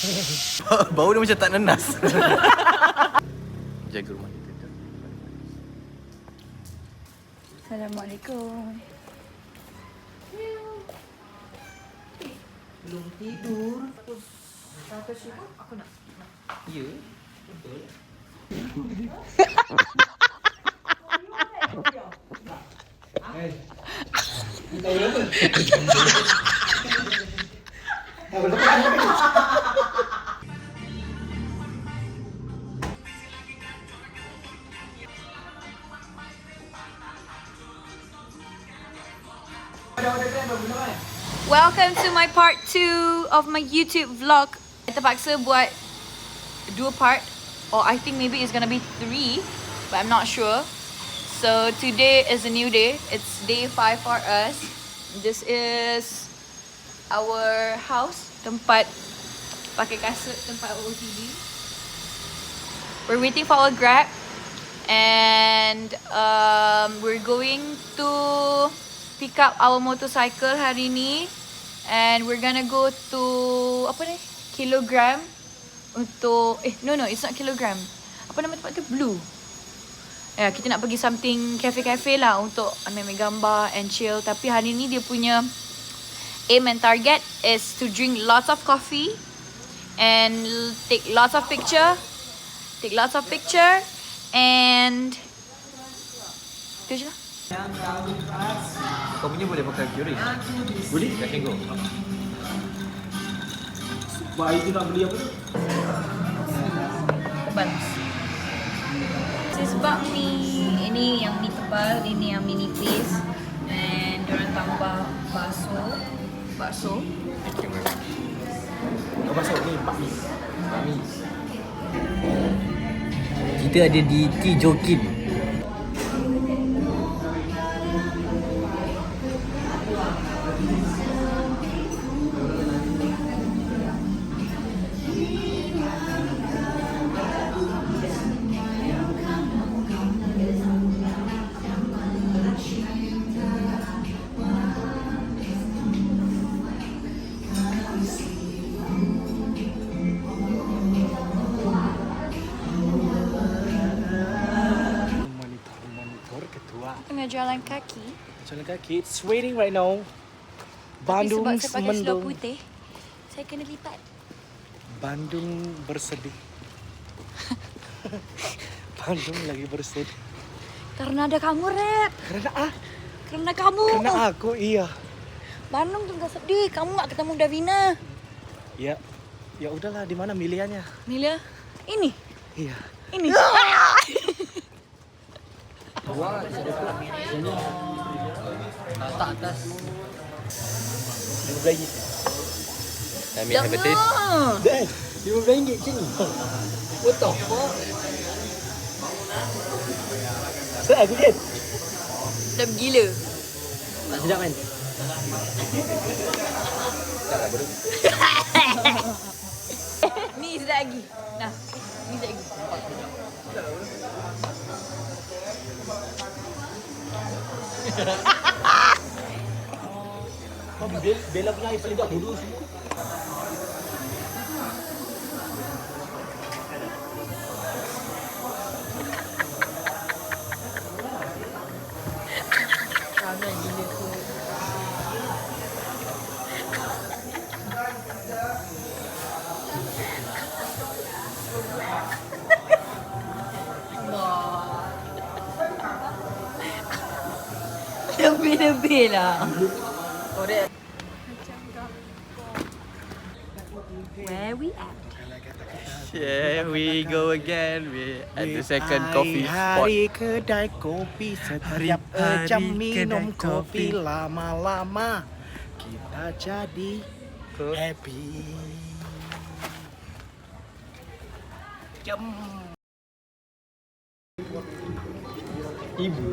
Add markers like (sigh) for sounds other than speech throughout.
(laughs) Bau dia macam tak nenas. (laughs) Jaga rumah kita. Assalamualaikum. Belum tidur. Kata siapa? Aku nak. Ya. (laughs) Welcome to my part 2 of my YouTube vlog. I terpaksa buat dua part or I think maybe it's gonna be three, but I'm not sure. So today is a new day. It's day 5 for us. This is our house, tempat pakai kasut tempat OOTD. We're waiting for our Grab and um, we're going to pick up our motorcycle hari ni and we're gonna go to apa ni kilogram untuk eh no no it's not kilogram apa nama tempat tu blue Ya, yeah, kita nak pergi something cafe-cafe lah untuk ambil gambar and chill. Tapi hari ni dia punya aim and target is to drink lots of coffee and take lots of picture. Take lots of picture and tu je lah. Kau punya boleh pakai Curie? Boleh? Kat Kengo. Baik tu nak beli apa tu? Tebal. This is bakmi. Ini yang ni tebal, ini yang mini nipis. And diorang tambah bakso. Bakso. Kau masuk ni bakmi. Bakmi. Kita ada di T Jokin. Jalan kaki. Jalan kaki. It's raining right now. Bandung Tapi sebab saya pakai putih, saya kena lipat. Bandung bersedih. (laughs) Bandung lagi bersedih. Karena ada kamu, Rep. Kerana ah, Karena kamu. kerana aku iya. Bandung tak sedih. Kamu nak ketemu Davina. Ya. Ya udahlah di mana miliannya? Mila, ini. Iya. Ini. Tak atas. Lima belas Kami have a taste. Dan, lima belas ringgit macam ni. What the fuck? Sedap aku kan? Sedap gila. Tak sedap kan? (laughs) Ni sedap lagi. Nah, ni sedap lagi. Kau Bel- Bella punya air Lebih-lebih. Where we at? Here we go again. We at the second coffee spot. Hari kedai kopi setiap Hari-hari jam minum kedai kopi kopi. lama-lama kita jadi Ko- happy. Jam Ibu.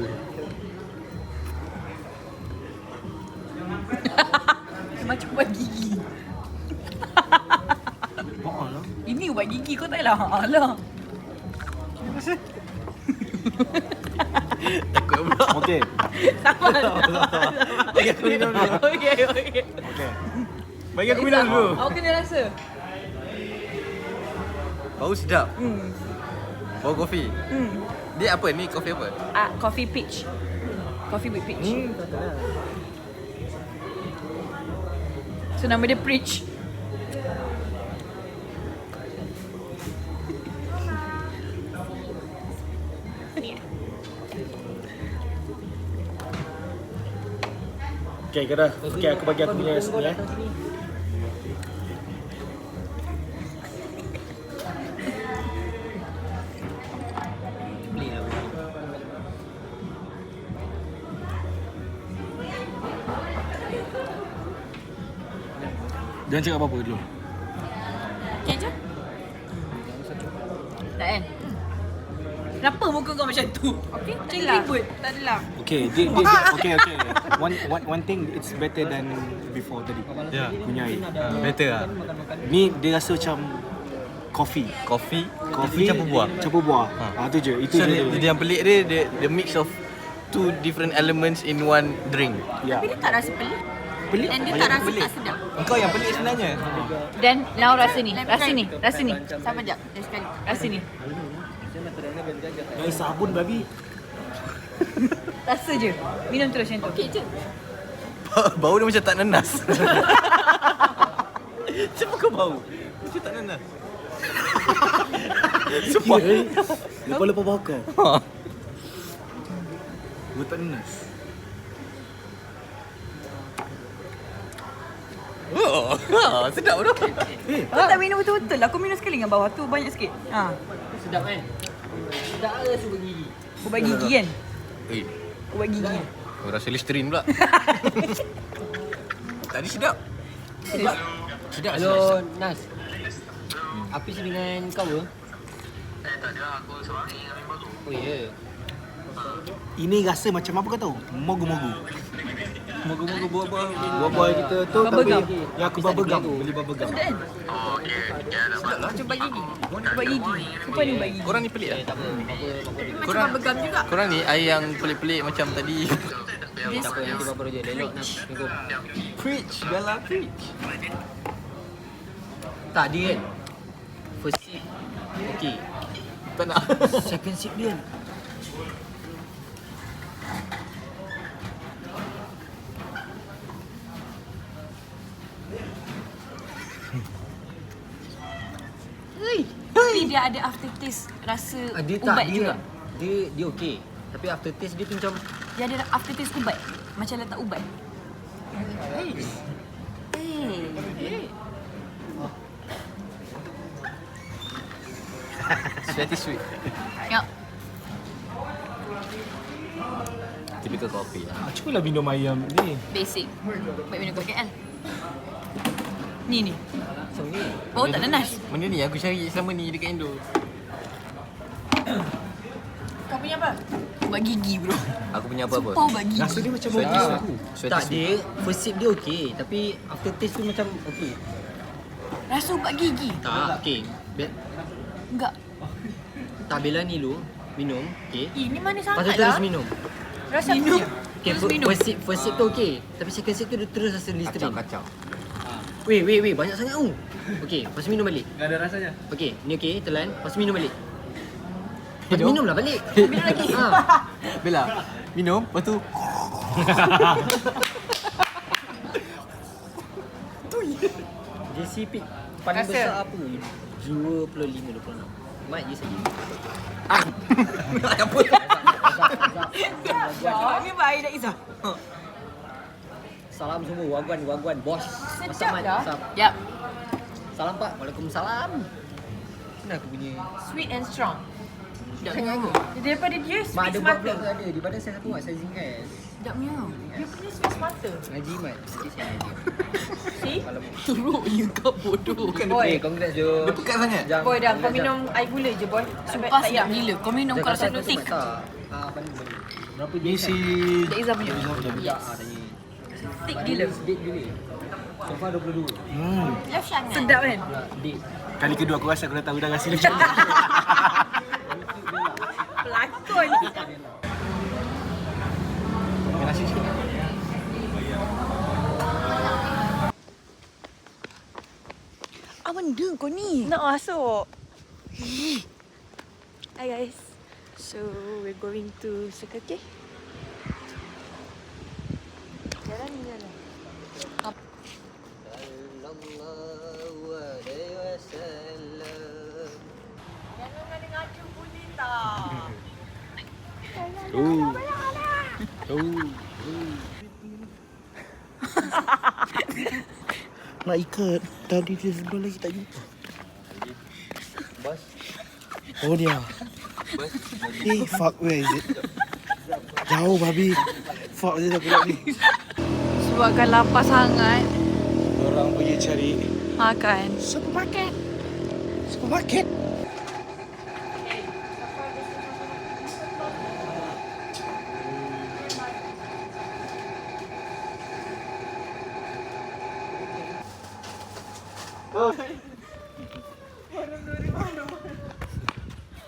Ubat gigi kau tak lah. Alah. (laughs) Takut pula. Okey. Sabar. (laughs) Bagi aku minum dulu. (laughs) Okey, okey. Okey. Bagi aku minum dulu. Awak kena rasa. Bau sedap. Hmm. Bau kopi. Hmm. Dia apa ni? Kopi apa? Ah, coffee peach. Coffee with peach. Hmm. So nama dia preach. Okay, kau dah. Okay, aku bagi aku punya ni eh. Jangan cakap apa-apa dulu. Kenapa muka kau macam tu? Okay, macam ribut. Tak adalah. Okay, dia, dia, dia, (laughs) okay, okay. One, one, one thing, it's better than before tadi. Ya. Punya air. Better lah. Ni dia rasa macam coffee. Kopi. Coffee campur buah. Campur buah. Ha. Ha. tu je. Itu So je. dia, dia yang pelik dia, dia the mix of two different elements in one drink. Ya. Tapi dia tak rasa pelik. Pelik. Dan dia Banyak tak rasa pelik. tak sedap. Engkau yang pelik sebenarnya. Dan now rasa ni. Rasa ni. Rasa ni. Sama jap. Sekali. Rasa ni. Air sabun babi. Rasa je. Minum terus macam tu. Okay je. (laughs) bau dia macam tak nenas. (laughs) Siapa kau bau? Macam tak nenas. (laughs) Sumpah. Lepas-lepas bakar. Bau tak nenas. Oh, ha, sedap bro. Kau tak minum betul-betul. Aku minum sekali dengan bawah tu banyak sikit. Ha. Sedap kan? Sedap ke super gigi? Ubat gigi kan? Eh, Ubat gigi. kau rasa Listerine pula. (laughs) Tadi sedap. Serius. Sedap. Hello, Nas. Apis dengan kau ke? Oh ya. Yeah. Ini rasa macam apa kau tahu? Mogu-mogu. Moga-moga buah-buah. Buah-buah kita tu tapi yang aku bubble gum. Beli gum. Sedap kan? Macam ubat gigi. Ubat gigi. Apa ni ubat gigi? Korang ni pelik lah. Tak apa, begam juga. korang ni air yang pelik-pelik macam tadi. (laughs) Tak apa, nanti apa je. Lelok Nas. Tunggu. Preach, Bella, preach. Tak dia kan. First sip. Okay. Tak nak. Second sip dia. Tapi dia ada aftertaste rasa Ah, dia tak ubat dia. juga. Dia dia okey. Tapi after taste dia tu macam Dia ada aftertaste ubat. Macam letak ubat. Hey. Sweaty sweet. Ya. Typical coffee lah. Ah, Cubalah minum yang ni. Basic. Baik minum kopi KL. Ni ni. ni. Bau tak nenas. Benda ni aku cari selama ni dekat Indo. Kau punya apa? Ubat gigi bro. Aku punya apa-apa? Sumpah ubat gigi. Rasa dia macam sweet. Sweaty Tak dia first sip dia okey, tapi after taste tu macam okey. Rasa ubat gigi. Tak, okey. Be- Enggak. tak bela ni lu minum, okey. Ini manis tu sangat terus lah. minum. Rasa minum. Okay, Terus first sip, first sip tu okey. Tapi second sip tu dia terus rasa Listerine. Kacau, kacau. Weh, weh, weh, banyak sangat tu. Okey, lepas tu minum balik. Tak ada rasanya. Okey, ni okey, telan. Lepas tu minum balik. Lepas tu minum lah balik. (laughs) Minum lagi. ha. (laughs) Bella, minum, lepas tu (laughs) JC pick paling Rasa? besar apa? 25 26. Mat je saja. apa? Ini ubat air dah isap. Salam semua, wagwan, wagwan, bos. Masak Sedap dah. masak. Yap. Salam pak, waalaikumsalam. Mana aku punya? Sweet and strong. Sangat ke? Daripada dia Mak sweet ada buat semata. vlog ke ada? Di badan saya satu mak saya zingkas. Sedapnya. Dia punya sweet semata. Ngaji mat. Sikit saya ngaji. See? Malam. Teruk you kau bodoh. Bukan dia, Boy, congrats Jo. dia pekat sangat. Jam. Boy dah kau minum air gula je boy. Sumpah sedap gila. Kau minum kalau Jam, satu kasih tik. mat tak? Ah, balik balik. Berapa Ni si Dak Izzah punya. Ya, tanya. Tik gila. Date gila. So far 22. hmm. Love sangat. Sedap kan? Date. Kali kedua aku rasa aku dah tahu dah rasa macam. Pelakon. Nasi sikit. Apa benda kau ni? Nak masuk. Hi guys. So we're going to Circle K. Jalan ni jalan. Ooh. Ooh. Nak ikat. Tadi dia sebelah lagi tak jumpa. Oh dia. Eh, fuck where is it? Jauh babi. Fuck dia dah pulak ni. Sebabkan lapar sangat Orang pergi cari makan. supermarket. Supermarket.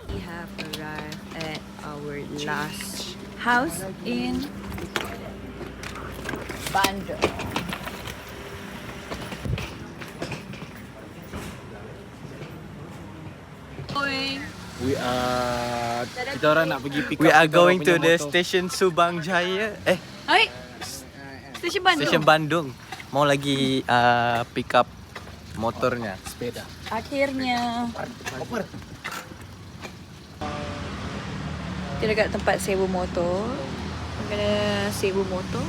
We have arrived at our last house in Bandung. Going. We are kita orang nak pergi pick up We are going to the motor. station Subang Jaya. Eh, Hai. Stesen Bandung. station Bandung. Mau lagi uh, pick up motornya. sepeda. Akhirnya kita dekat tempat sewa motor. We're gonna sewa motor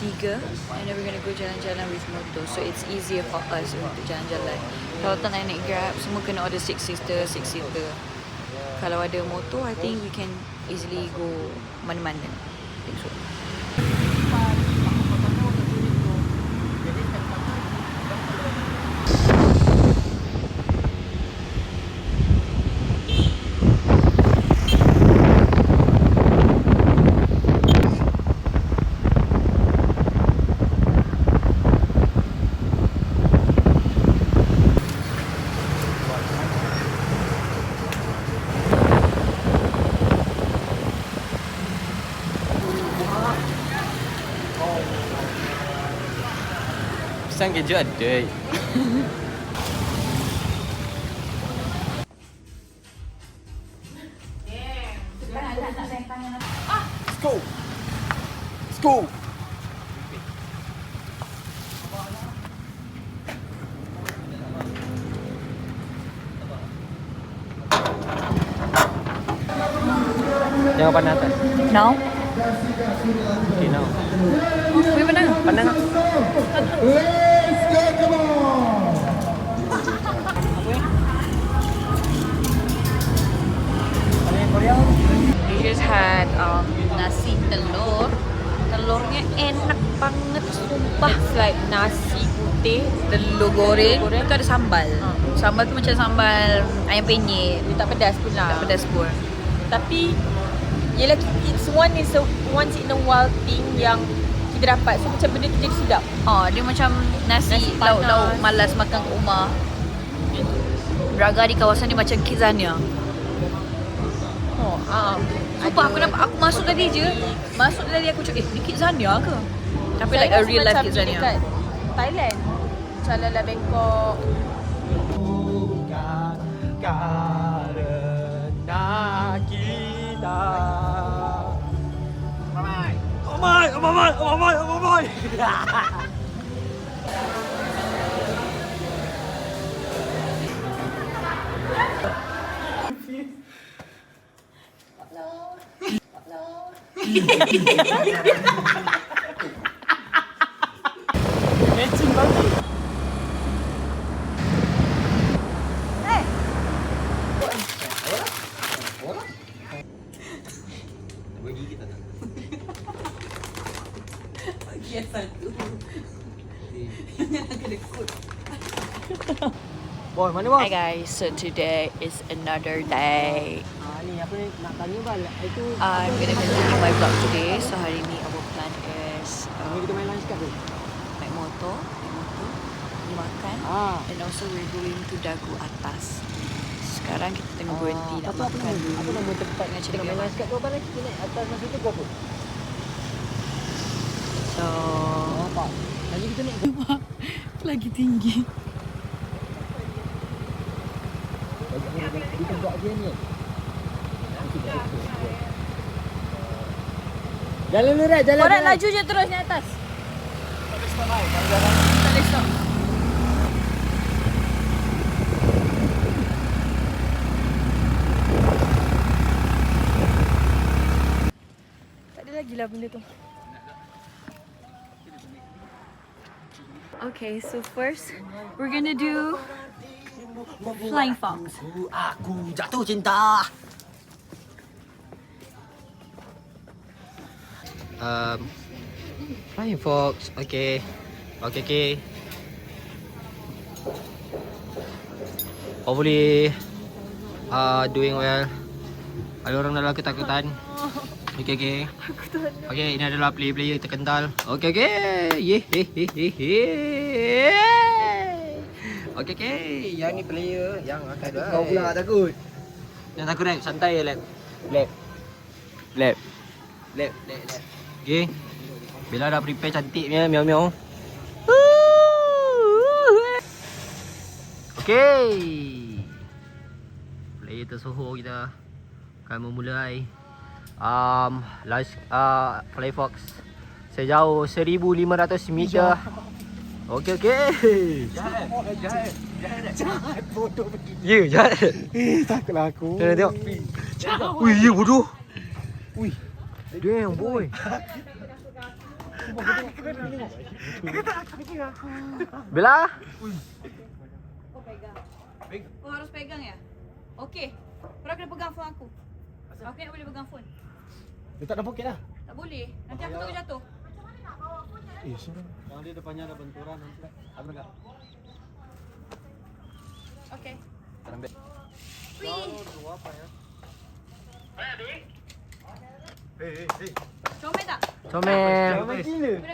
tiga. And then we're gonna go jalan-jalan with motor so it's easier for us untuk jalan-jalan. Kalau tak nak naik grab semua kena order six seater six seater. Kalau ada motor I think we can easily go mana-mana Gestern geht ja durch. Telurnya enak banget sumpah. It's like nasi putih, telur goreng, goreng. tu ada sambal. Sambal tu macam sambal ayam penyet. Dia tak pedas pun lah. Tak pedas pun. Tapi Yelah it's one is a once in a while thing yang kita dapat So macam benda tu jadi sedap Oh, dia macam nasi, Nasi panas. lauk-lauk malas makan kat rumah. Braga di kawasan ni macam Kizania. Oh, ah. Sumpah aku nampak aku masuk tadi je. Masuk tadi aku cakap, eh ni Kizania ke? Tapi like a real life dekat Thailand Macam Lala Bangkok Karena kita Oh my, oh my, oh my, oh my. Matching banget. Hi guys, so today is another day. Nak tanya bal. Itu I'm gonna continue my vlog today. So hari ni our plan is uh, kita main lunch kat tu. naik motor, naik motor, pergi makan. Ah. And also we're going to Dagu Atas. Sekarang kita tengah Ah, berhenti nak apa- apa makan. Apa nama tempat Dengan kita cerita nak main lunch kat tu apa ni? Kita naik atas masa tu kau apa? So Apa? Nanti kita naik lagi tinggi. Bagi Jalan lu Rat, jalan. Korang laju je terus ni atas. Tak boleh stop. Tak ada lagi lah benda tu. Okay, so first we're gonna do flying fox. Aku jatuh cinta. Um, Flying Fox, okay. Okay, okay. Hopefully, uh, doing well. Ada orang dalam ketakutan. Okay, okay. Okay, ini adalah player-player terkental. Okay, okay. Ye, he, he, he, he. Okay, okay. Yang ni player yang akan Kau pula takut. Jangan takut rap, santai je lap. Lap. Lap. Lap, lap, lap. Okay. Bella dah prepare cantiknya, miau-miau. Okay. Player tersohor kita akan memulai um, last uh, Fly Fox sejauh 1500 meter. Okey okey. Jahat, jahat, jahat. Jahat bodoh begini. Ya, jahat. Eh, takutlah aku. Tengok tengok. Ui, ya bodoh. Ui. Damn boy. Bella. Oh harus pegang ya? Okay. Korang kena pegang phone aku. Aku nak boleh pegang phone. Letak dalam poket lah. Tak boleh. Nanti aku takut jatuh. Eh, sorang. Yang dia depannya ada benturan nanti. Ada enggak? Okay. Ambil. Dua apa ya? Comel tak? Comel.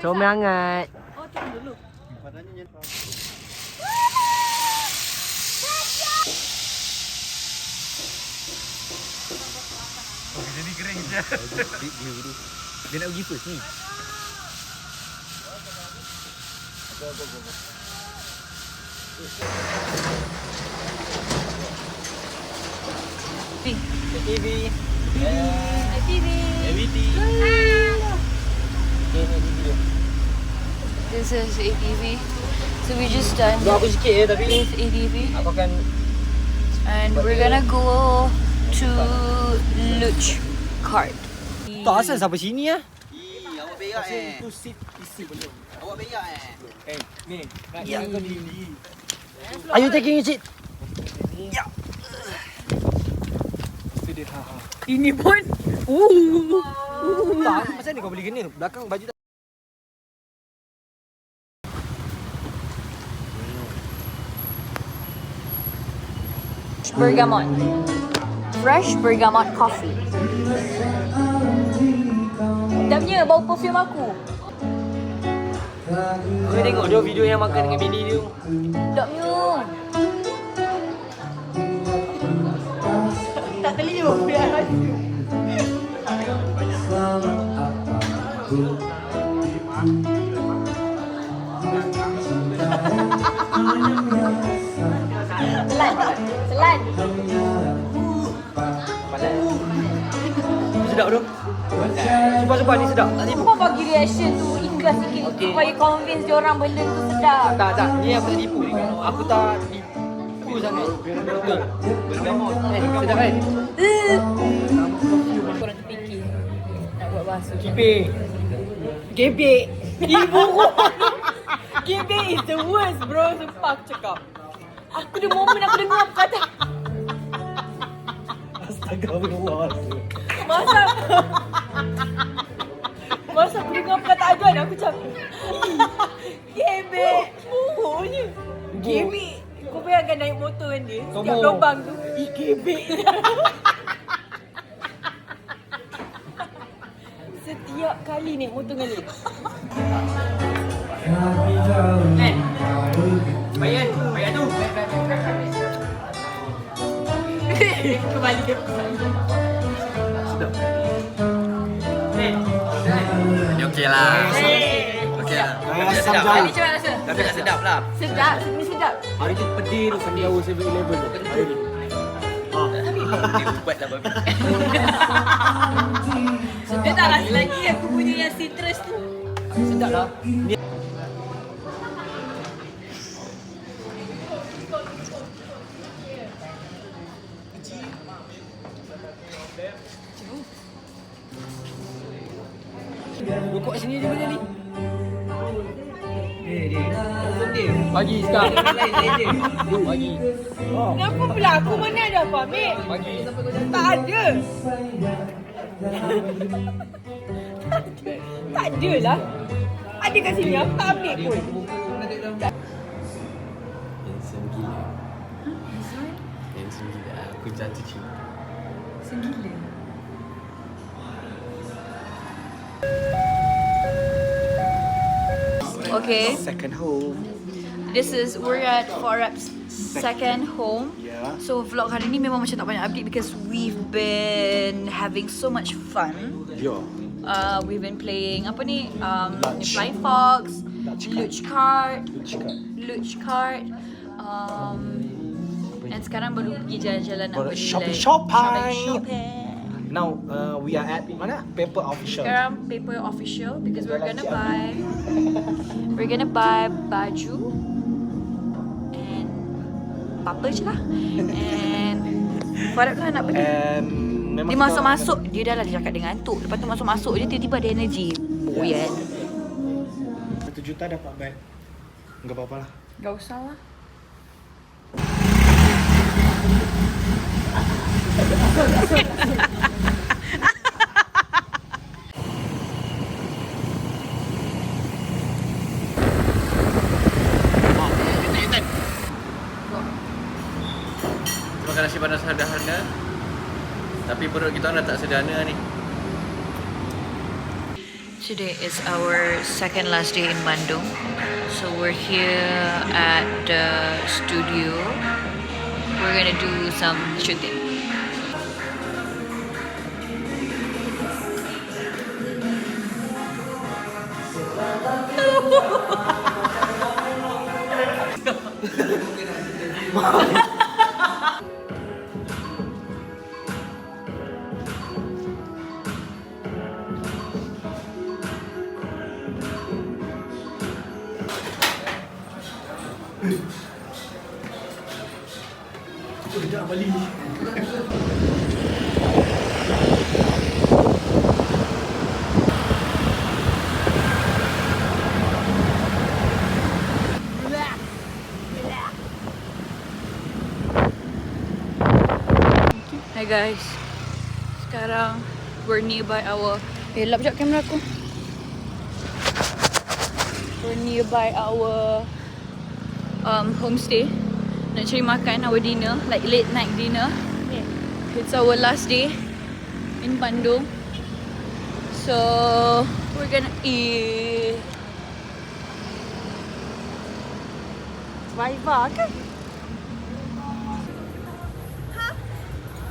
Comel hangat. Oh turun dulu. Badannya nyentuh. Dia nak pergi first ni. Pi. TV. TV. Everything. This is ATV. So we just done Buat aku sikit ya tapi with ATV and we're gonna go to Luch Card. tak asal sampai sini ah. Awak berak eh. Itu seat isi belum. Awak berak eh. Eh, ni. Nak ya. kau ni. Are you taking it? Sedih. Ha, ha. Ini pun. Tak, pasal ni kau boleh kena belakang baju tak. Bergamot. Fresh bergamot coffee. Damnya bau perfume aku. Kau tengok dia video yang makan dengan bini dia. Tak terliur. Biar Selan. Selan. Sedap tu. Sumpah-sumpah ni sedap. Tak tipu. Kau bagi reaction tu ikhlas sikit Okey. supaya convince dia orang benda tu sedap. Tak, tak. Ni aku tak tipu. Aku tak tipu. Betul. Eh, sedap kan? Korang terfikir nak buat basuh. Kipik. Gebek. Ibu. Gebek (laughs) is the worst bro. Sumpah aku cakap. Aku ada momen aku dengar apa kata. Astagfirullah. Masa Masa aku dengar perkataan tu kan aku macam Gebek Bohongnya Gebek Kau bayangkan naik motor kan dia Setiap Sombong. lubang tu gebek (laughs) Setiap kali naik motor dengan dia Eh. Bayan, bayan tu. (laughs) Kembali dia Ni okey lah. Okey lah. Sedap rasa? Tapi tak sedap lah. Sedap sedap Hari tu pedih tu, pedih. Jauh 7-Eleven tu. Hari ni. Dia ubat lah babi. Dia tak rasa lagi aku punya yang citrus tu. Sedap lah. Rokok sini dia mana ni? Bagi sekarang. (laughs) Bagi. Kenapa pula aku mana ada apa ambil? Bagi. Tak ada. tak ada lah. Ada kat sini aku tak ambil pun. Handsome gila. Handsome gila. Aku jatuh cinta. Okay, Second home. This is we're at Forep's second home. Yeah. So vlog hari ni memang macam tak banyak update because we've been having so much fun. Yo. Uh, we've been playing apa ni? Um. Flying Fox, Luch Card, Luch Card. Um, and sekarang baru pergi jalan-jalan nak pergi shopping, like, shopping. shopping. Now uh, we are at mana? Paper official. Sekarang paper official because we're gonna buy we're gonna buy baju apa je lah. And Farad kan nak pergi? And memang dia masuk-masuk. Dia dah lah dia cakap dengan ngantuk lepas tu masuk-masuk dia tiba-tiba ada energy. Boyan Satu juta dapat bag. Enggak apa-apa lah. Gak usah lah (laughs) Kasih pada sederhana. Tapi perut kita dah tak sederhana ni. Today is our second last day in Bandung. So we're here at the studio. We're gonna do some shooting. Hi guys. Sekarang we're nearby our Eh, lap sekejap kamera aku. We're nearby our um, homestay. Nak cari makan our dinner, like late night dinner. It's our last day in Bandung. So, we're gonna eat. Viva ke?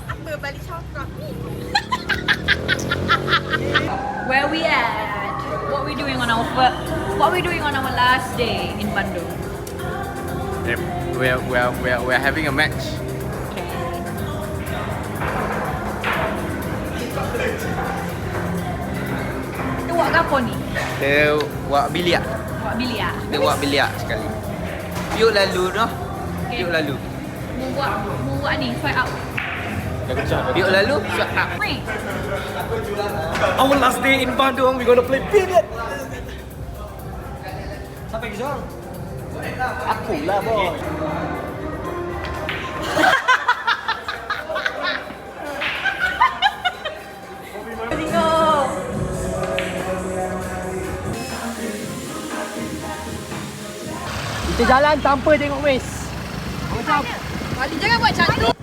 Apa balik cakap ni? Where we at? What we doing on our fir- What we doing on our last day in Bandung? Yep. We're, we're, we're, we're having a match. Okay. Kita buat ke apa ni? Kita buat biliar. Buat biliar. Kita buat biliar sekali. Yuk lalu noh. Okay. Yuk lalu. Mau buat, mau buat ni, fight out. Yuk lalu. Shut up. Our last day in Bandung, we gonna play billiard. Siapa yang jual? Aku lah boy. Kita jalan tanpa tengok waste. Ali jangan buat macam tu.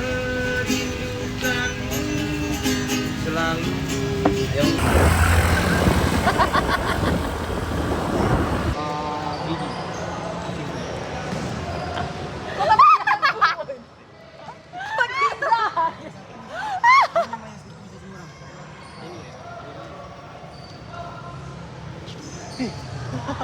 Ini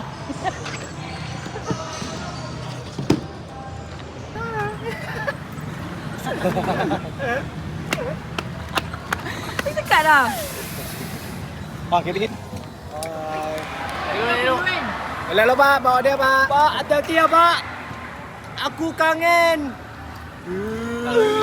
dekat dah. Pak, kita pergi. Hello, Pak. Bawa dia, Pak. Pak, hati-hati ya, Pak. Aku kangen. Uh.